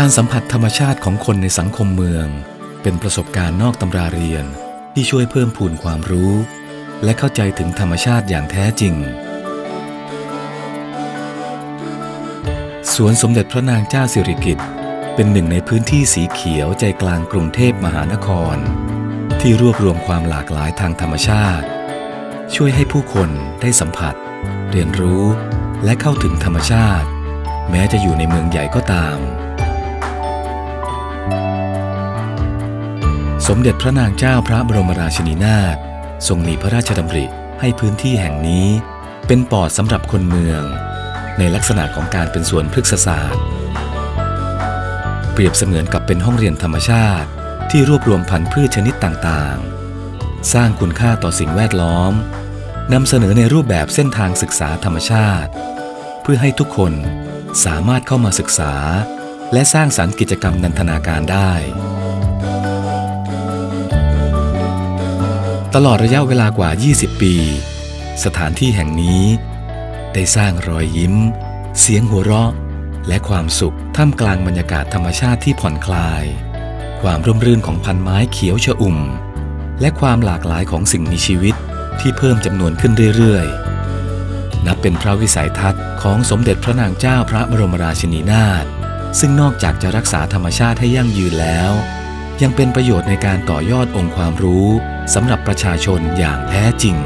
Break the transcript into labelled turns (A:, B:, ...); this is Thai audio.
A: การสัมผัสธรรมชาติของคนในสังคมเมือง เป็นประสบการณ์นอกตำราเรียนที่ช่วยเพิ่มพูนความรู้ และเข้าใจถึงธรรมชาติอย่างแท้จริง สวนสมเด็จพระนางเจ้าสิริกิติ์เป็นหนึ่งในพื้นที่สีเขียวใจกลางกรุงเทพมหานคร ที่รวบรวมความหลากหลายทางธรรมชาติ ช่วยให้ผู้คนได้สัมผัส เรียนรู้และเข้าถึงธรรมชาติ แม้จะอยู่ในเมืองใหญ่ก็ตาม สมเด็จพระนางเจ้าพระบรมราชินีนาถทรงมีพระราชดำริให้พื้นที่แห่งนี้ เป็นปอดสำหรับคนเมือง ในลักษณะของการเป็นสวนพฤกษศาสตร์ เปรียบเสมือนกับเป็นห้องเรียนธรรมชาติ ที่รวบรวมพันธุ์พืชชนิดต่างๆ สร้างคุณค่าต่อสิ่งแวดล้อมนำเสนอในรูปแบบเส้นทางศึกษาธรรมชาติ เพื่อให้ทุกคนสามารถเข้ามาศึกษา และสร้างสรรค์กิจกรรมนันทนาการได้ ตลอดระยะเวลากว่า 20 ปี สถานที่แห่งนี้ ได้สร้างรอยยิ้ม เสียงหัวเราะ และความสุขท่ามกลางบรรยากาศธรรมชาติที่ผ่อนคลาย ความร่มรื่นของพันไม้เขียวชอุ่ม และความหลากหลายของสิ่งมีชีวิตที่เพิ่มจำนวนขึ้นเรื่อยๆ นับเป็นพระวิสัยทัศน์ของสมเด็จพระนางเจ้าพระบรมราชินีนาถซึ่งนอกจากจะรักษาธรรมชาติให้ยั่งยืนแล้ว ยังเป็นประโยชน์ในการต่อยอดองค์ความรู้สำหรับประชาชนอย่างแท้จริง